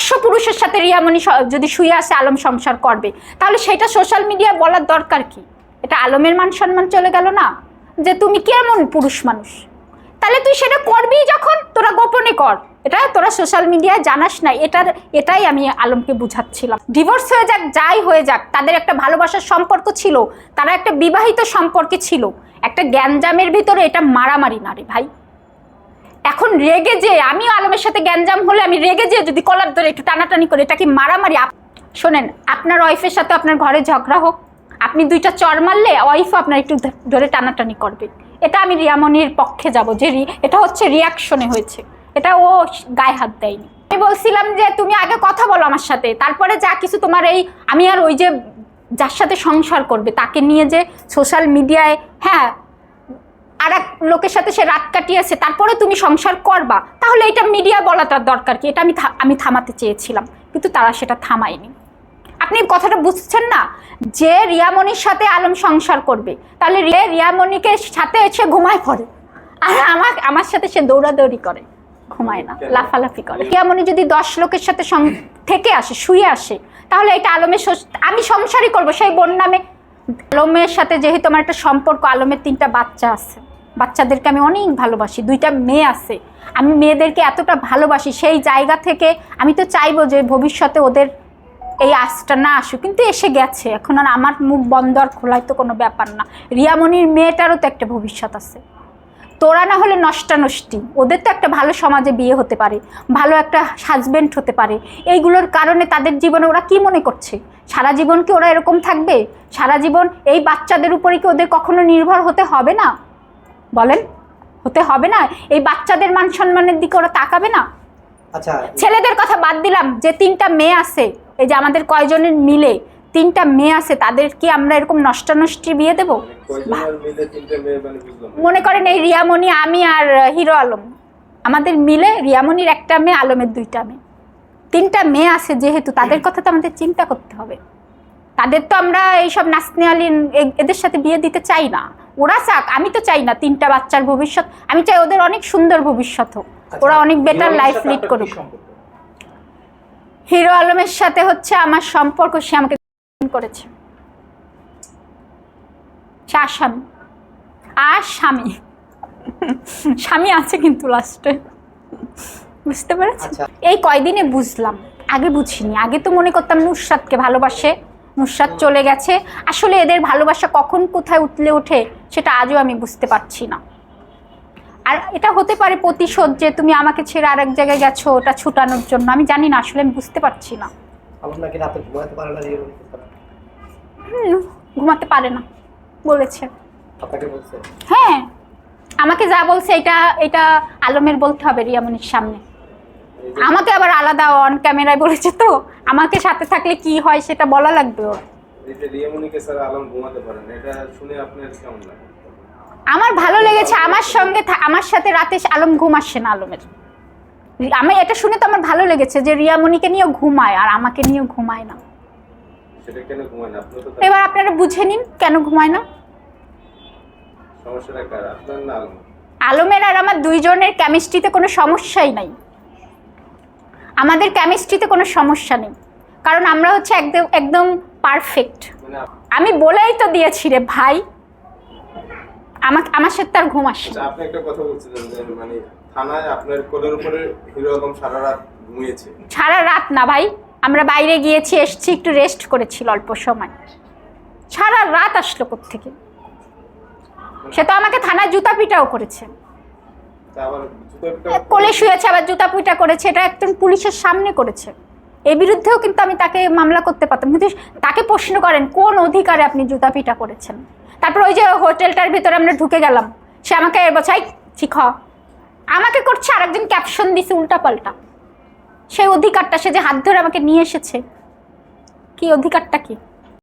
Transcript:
একশো পুরুষের সাথে রিয়ামণি যদি শুয়ে আসে, আলম সংসার করবে। তাহলে সেটা সোশ্যাল মিডিয়ায় বলার দরকার কি? এটা আলমের মান সম্মান চলে গেল না? যে তুমি কেমন পুরুষ মানুষ? তাহলে তুই সেটা করবি যখন? তোরা গোপনে কর। এটা তোরা সোশ্যাল মিডিয়ায় জানাস না। এটার, এটাই আমি আলমকে বুঝাচ্ছিলাম। ডিভোর্স হয়ে যাক, যাই হয়ে যাক, তাদের একটা ভালোবাসার সম্পর্ক ছিল। তারা একটা বিবাহিত সম্পর্কে ছিল। একটা গ্যাঞ্জামের ভিতরে এটা মারামারি না রে ভাই। এখন রেগে যে আমি আলমের সাথে গ্যাঞ্জাম হলে আমি রেগে যে যদি কলার ধরে একটু টানাটানি করে, এটা কি মারামারি? শোনেন, আপনার ওয়াইফের সাথে আপনার ঘরে ঝগড়া হোক, আপনি দুইটা চর মারলে ওয়াইফও আপনার একটু ধরে টানাটানি করবে। এটা আমি রিয়ামনির পক্ষে যাব, যে এটা হচ্ছে রিয়াকশনে হয়েছে। এটা ও গায়ে হাত দেয়নি। আমি বলছিলাম যে, তুমি আগে কথা বলো আমার সাথে। তারপরে যা কিছু তোমার এই আমি আর ওই যে যার সাথে সংসার করবে, তাকে নিয়ে যে সোশ্যাল মিডিয়ায় হ্যাঁ আর এক লোকের সাথে সে রাত কাটিয়েছে তারপরে তুমি সংসার করবা। তাহলে এটা মিডিয়া বলাটা দরকার কি? এটা আমি আমি থামাতে চেয়েছিলাম কিন্তু তারা সেটা থামায়নি। আপনি কথাটা বুঝছেন না? যে রিয়ামণির সাথে আলম সংসার করবে তাহলে রিয়া রিয়ামণিকে সাথে সে ঘুমায় পড়ে। আর আমার আমার সাথে সে দৌড়াদৌড়ি করে ঘুমায় না লাফালাফি করে। রিয়ামণি যদি দশ লোকের সাথে থেকে আসে শুয়ে আসে তাহলে এটা আলমের আমি সংসারই করব সেই বোন নামে আলমের সাথে যেহেতু আমার একটা সম্পর্ক আলমের তিনটা বাচ্চা আছে। বাচ্চাদেরকে আমি অনেক ভালোবাসি, দুইটা মেয়ে আছে। আমি মেয়েদেরকে এতটা ভালোবাসি, সেই জায়গা থেকে আমি তো চাইব যে ভবিষ্যতে ওদের এই আশটা না আসুক, কিন্তু এসে গেছে। এখন আর আমার মুখ বন্ধ আর খোলাই তো কোনো ব্যাপার না। রিয়ামণির মেয়েটারও তো একটা ভবিষ্যৎ আছে। তোরা না হলে নষ্টানষ্টি। ওদের তো একটা ভালো সমাজে বিয়ে হতে পারে, ভালো একটা হাজবেন্ড হতে পারে। এইগুলোর কারণে তাদের জীবনে ওরা কি মনে করছে? সারা জীবন কি ওরা এরকম থাকবে? সারা জীবন এই বাচ্চাদের উপরে কি ওদের কখনো নির্ভর হতে হবে না? বলেন হতে হবে না? এই বাচ্চাদের মান সম্মানের দিকে ওরা তাকাবে না? আচ্ছা। ছেলেদের কথা বাদ দিলাম যে তিনটা মেয়ে আছে এই যে আমাদের কয়জনের মিলে তিনটা মেয়ে আছে তাদের কি আমরা এরকম নষ্টানষ্টি বিয়ে দেবো? মানে। মনে করেন এই রিয়ামণি আমি আর হিরো আলম। আমাদের মিলে রিয়ামণির একটা মেয়ে আলমের দুইটা মেয়ে। তিনটা মেয়ে আছে যেহেতু তাদের কথা তো আমাদের চিন্তা করতে হবে। তাদের তো আমরা এইসব নাচনে আলী এ- এদের সাথে বিয়ে দিতে চাই না। ওরা চাক আমি তো চাই না তিনটা বাচ্চার ভবিষ্যৎ আমি চাই ওদের অনেক সুন্দর ভবিষ্যৎ হোক। ওরা অনেক বেটার লাইফ লিড করুক। হিরো আলমের সাথে হচ্ছে আমার সম্পর্ক সে আমাকে করেছে। সে আসামি আর স্বামী। স্বামী আছে কিন্তু লাস্টে বুঝতে পেরেছি আচ্ছা। এই কয়দিনে বুঝলাম। আগে বুঝিনি। আগে তো মনে করতাম নুসরাতকে ভালোবাসে। নুসরাত চলে গেছে। আসলে এদের ভালোবাসা কখন কোথায় উতলে ওঠে সেটা আজও আমি বুঝতে পারছি না। আর এটা হতে পারে প্রতিশোধ যে তুমি আমাকে ছেড়ে আরেক জায়গায় গেছো ওটা ছুটানোর জন্য। আমি জানি না আসলে আমি বুঝতে পারছি না। ঘুমাতে পারে না হুম, ঘুমাতে পারে না বলেছে? হ্যাঁ আমাকে যা বলছে এটা এটা আলমের বলতে হবে রিয়ামনির সামনে। আমাকে আবার আলাদা অন ক্যামেরায় বলেছে তো। আমাকে সাথে থাকলে কি হয় সেটা বলা লাগবে ওর। আমার ভালো লেগেছে আমার সঙ্গে আমার সাথে রাতে আলম ঘুম আসছে না আলমের। আমি এটা শুনে তো আমার ভালো লেগেছে যে রিয়ামণিকে নিয়েও ঘুমায় আর আমাকে নিয়েও ঘুমায় না। এবার আপনারা বুঝে নিন কেন ঘুমায় না। আলমের আর আমার দুইজনের কেমিস্ট্রিতে কোনো সমস্যাই নাই। আমাদের কেমিস্ট্রিতে কোনো সমস্যা নেই। কারণ আমরা হচ্ছে একদম একদম পারফেক্ট মানে আমি বলেই তো দিয়েছি রে ভাই আমাকে আমার সাথে তার ঘুম আসে আচ্ছা, আপনি একটা কথা বলছিলেন মানে থানায় আপনার কোলের উপরে হিরো আলম সারা রাত ঘুমিয়েছে। সারা রাত না ভাই আমরা বাইরে গিয়েছি এসছি একটু রেস্ট করেছিল অল্প সময়। সারা রাত আসলো থেকে সে তো আমাকে থানায় জুতা পিটাও করেছে। কোলে শুয়েছে, আবার জুতা পিটা করেছে, এটা একজন পুলিশের সামনে করেছে। এর বিরুদ্ধেও কিন্তু আমি তাকে মামলা করতে পারতাম। কিন্তু তাকে প্রশ্ন করেন, কোন অধিকারে আপনি জুতা পিটা করেছেন? তারপর ওই যে হোটেলটার ভিতরে আমরা ঢুকে গেলাম। সে আমাকে বছাই শিখ, আমাকে করছে আরেকজন ক্যাপশন দিছে উল্টাপাল্টা। সেই অধিকারটা সে যে হাত ধরে আমাকে নিয়ে এসেছে, কি অধিকারটা কি?